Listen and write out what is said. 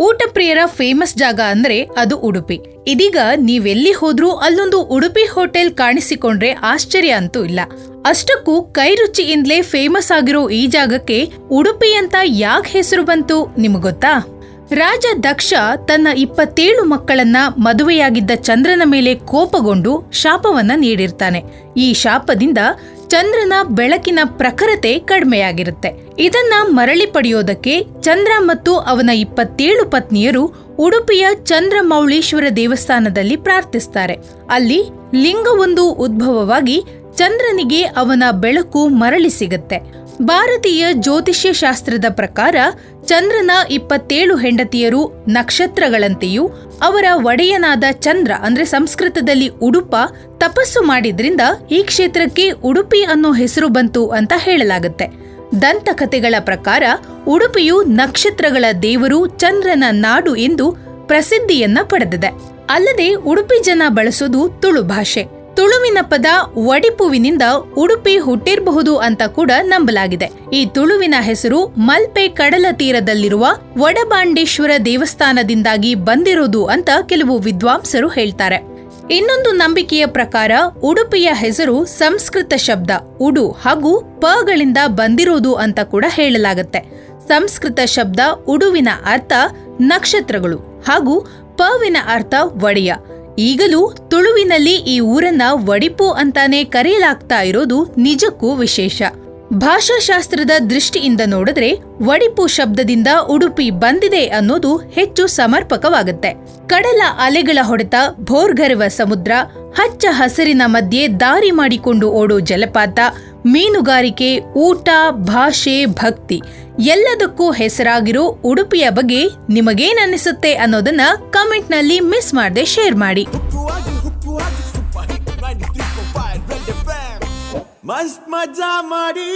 ಊಟ ಪ್ರಿಯರ ಫೇಮಸ್ ಜಾಗ ಅಂದ್ರೆ ಅದು ಉಡುಪಿ. ಇದೀಗ ನೀವೆಲ್ಲಿ ಹೋದ್ರೂ ಅಲ್ಲೊಂದು ಉಡುಪಿ ಹೋಟೆಲ್ ಕಾಣಿಸಿಕೊಂಡ್ರೆ ಆಶ್ಚರ್ಯ ಅಂತೂ ಇಲ್ಲ. ಅಷ್ಟಕ್ಕೂ ಕೈ ರುಚಿಯಿಂದಲೇ ಫೇಮಸ್ ಆಗಿರೋ ಈ ಜಾಗಕ್ಕೆ ಉಡುಪಿ ಅಂತ ಯಾಕೆ ಹೆಸರು ಬಂತು ನಿಮ್ಗ್ ಗೊತ್ತಾ? ರಾಜ ದಕ್ಷ ತನ್ನ ಇಪ್ಪತ್ತೇಳು ಮಕ್ಕಳನ್ನ ಮದುವೆಯಾಗಿದ್ದ ಚಂದ್ರನ ಮೇಲೆ ಕೋಪಗೊಂಡು ಶಾಪವನ್ನ ನೀಡಿರ್ತಾನೆ. ಈ ಶಾಪದಿಂದ ಚಂದ್ರನ ಬೆಳಕಿನ ಪ್ರಖರತೆ ಕಡಿಮೆಯಾಗಿರುತ್ತೆ. ಇದನ್ನ ಮರಳಿ ಪಡೆಯೋದಕ್ಕೆ ಚಂದ್ರ ಮತ್ತು ಅವನ ಇಪ್ಪತ್ತೇಳು ಪತ್ನಿಯರು ಉಡುಪಿಯ ಚಂದ್ರಮೌಳೀಶ್ವರ ದೇವಸ್ಥಾನದಲ್ಲಿ ಪ್ರಾರ್ಥಿಸ್ತಾರೆ. ಅಲ್ಲಿ ಲಿಂಗವೊಂದು ಉದ್ಭವವಾಗಿ ಚಂದ್ರನಿಗೆ ಅವನ ಬೆಳಕು ಮರಳಿ ಸಿಗುತ್ತೆ. ಭಾರತೀಯ ಜ್ಯೋತಿಷ್ಯ ಶಾಸ್ತ್ರದ ಪ್ರಕಾರ ಚಂದ್ರನ ಇಪ್ಪತ್ತೇಳು ಹೆಂಡತಿಯರು ನಕ್ಷತ್ರಗಳಂತೆಯೂ ಅವರ ಒಡೆಯನಾದ ಚಂದ್ರ ಅಂದ್ರೆ ಸಂಸ್ಕೃತದಲ್ಲಿ ಉಡುಪ ತಪಸ್ಸು ಮಾಡಿದ್ರಿಂದ ಈ ಕ್ಷೇತ್ರಕ್ಕೆ ಉಡುಪಿ ಅನ್ನೋ ಹೆಸರು ಬಂತು ಅಂತ ಹೇಳಲಾಗುತ್ತೆ. ದಂತಕಥೆಗಳ ಪ್ರಕಾರ ಉಡುಪಿಯು ನಕ್ಷತ್ರಗಳ ದೇವರು ಚಂದ್ರನ ನಾಡು ಎಂದು ಪ್ರಸಿದ್ಧಿಯನ್ನ ಪಡೆದಿದೆ. ಅಲ್ಲದೆ ಉಡುಪಿ ಜನ ಬಳಸೋದು ತುಳು ಭಾಷೆ. ತುಳುವಿನ ಪದ ವಡಿಪುವಿನಿಂದ ಉಡುಪಿ ಹುಟ್ಟಿರಬಹುದು ಅಂತ ಕೂಡ ನಂಬಲಾಗಿದೆ. ಈ ತುಳುವಿನ ಹೆಸರು ಮಲ್ಪೆ ಕಡಲ ತೀರದಲ್ಲಿರುವ ವಡಬಾಂಡೇಶ್ವರ ದೇವಸ್ಥಾನದಿಂದಾಗಿ ಬಂದಿರೋದು ಅಂತ ಕೆಲವು ವಿದ್ವಾಂಸರು ಹೇಳ್ತಾರೆ. ಇನ್ನೊಂದು ನಂಬಿಕೆಯ ಪ್ರಕಾರ ಉಡುಪಿಯ ಹೆಸರು ಸಂಸ್ಕೃತ ಶಬ್ದ, ಉಡು ಹಾಗೂ ಪಗಳಿಂದ ಬಂದಿರೋದು ಅಂತ ಕೂಡ ಹೇಳಲಾಗುತ್ತೆ. ಸಂಸ್ಕೃತ ಶಬ್ದ, ಉಡುವಿನ ಅರ್ಥ ನಕ್ಷತ್ರಗಳು ಹಾಗೂ ಪವಿನ ಅರ್ಥ ಒಡೆಯ. ಈಗಲೂ ತುಳುವಿನಲ್ಲಿ ಈ ಊರನ್ನ ವಡಿಪು ಅಂತಾನೆ ಕರೆಯಲಾಗ್ತಾ ಇರೋದು ನಿಜಕ್ಕೂ ವಿಶೇಷ. ಭಾಷಾಶಾಸ್ತ್ರದ ದೃಷ್ಟಿಯಿಂದ ನೋಡಿದ್ರೆ ವಡಿಪು ಶಬ್ದದಿಂದ ಉಡುಪಿ ಬಂದಿದೆ ಅನ್ನೋದು ಹೆಚ್ಚು ಸಮರ್ಪಕವಾಗುತ್ತೆ. ಕಡಲ ಅಲೆಗಳ ಹೊಡೆತ, ಭೋರ್ಗರೆವ ಸಮುದ್ರ, ಹಚ್ಚ ಹಸಿರಿನ ಮಧ್ಯೆ ದಾರಿ ಮಾಡಿಕೊಂಡು ಓಡೋ ಜಲಪಾತ ಮೀನುಗಾರಿಕೆ, ಊಟ, ಭಾಷೆ, ಭಕ್ತಿ ಎಲ್ಲದಕ್ಕೂ ಹೆಸರಾಗಿರೋ ಉಡುಪಿಯ ಬಗ್ಗೆ ನಿಮಗೇನನ್ನಿಸುತ್ತೆ ಅನ್ನೋದನ್ನ ಕಮೆಂಟ್ನಲ್ಲಿ ಮಿಸ್ ಮಾಡದೆ ಶೇರ್ ಮಾಡಿ. ಹುಕ್ಕುವಾಗಿ ಹುಕ್ಕುವಾಗಿ ಸೂಪರ್ ಹಿಟ್ 93.5 ರೆಡ್ ಎಫ್ಎಂ ಮಸ್ತ್ ಮಜಾ ಮಾಡಿ.